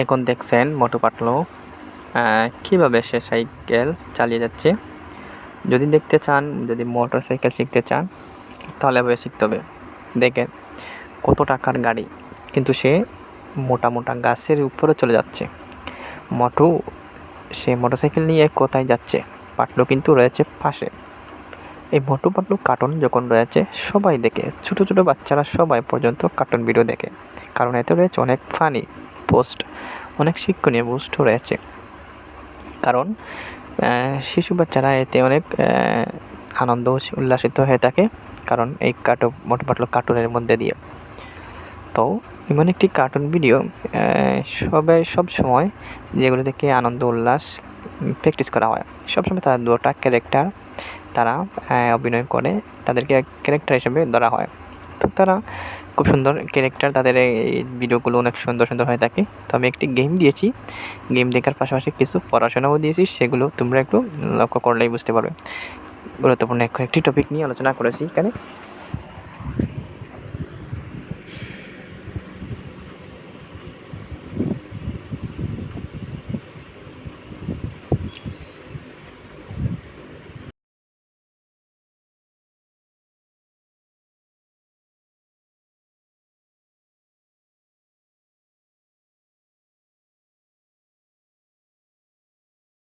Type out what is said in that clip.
এখন দেখছেন মোটু পাতলু কীভাবে সে সাইকেল চালিয়ে যাচ্ছে। যদি দেখতে চান, যদি মোটর সাইকেল শিখতে চান, তাহলে এভাবে শিখতে হবে। দেখেন কত টাকার গাড়ি, কিন্তু সে মোটা মোটা গাছের উপরে চলে যাচ্ছে। মোটু, সে মোটর সাইকেল নিয়ে কোথায় যাচ্ছে? পাটলু কিন্তু রয়েছে পাশে। এই মোটু পাটলু কার্টুন যখন রয়েছে, সবাই দেখে। ছোট ছোট বাচ্চারা সবাই পর্যন্ত কার্টুন ভিডিও দেখে। কারণ এতে রয়েছে অনেক ফানি পোস্ট, অনেক শিক্ষণীয় পোস্ট রয়েছে। কারণ শিশু বাচ্চারা এতে অনেক আনন্দ উল্লাসিত হয়ে থাকে, কারণ এই কার্টুন মোটু পাতলু কার্টুনের মধ্যে দিয়ে। তো, এমন একটি কার্টুন ভিডিও সবাই সব সময় যেগুলো থেকে আনন্দ, উল্লাস প্র্যাকটিস করা হয় সবসময় তারা দুটা ক্যারেক্টার তারা অভিনয় করে, তাদেরকে ক্যারেক্টার হিসেবে ধরা হয়। তো তারা খুব সুন্দর ক্যারেক্টার তাদের এই ভিডিওগুলো অনেক সুন্দর সুন্দর হয়ে থাকে। তো আমি একটি গেম দিয়েছি। গেম দেখার পাশাপাশি কিছু পড়াশোনাও দিয়েছি, সেগুলো তোমরা একটু লক্ষ্য করলেই বুঝতে পারবে। গুরুত্বপূর্ণ একটি টপিক নিয়ে আলোচনা করেছি এখানে।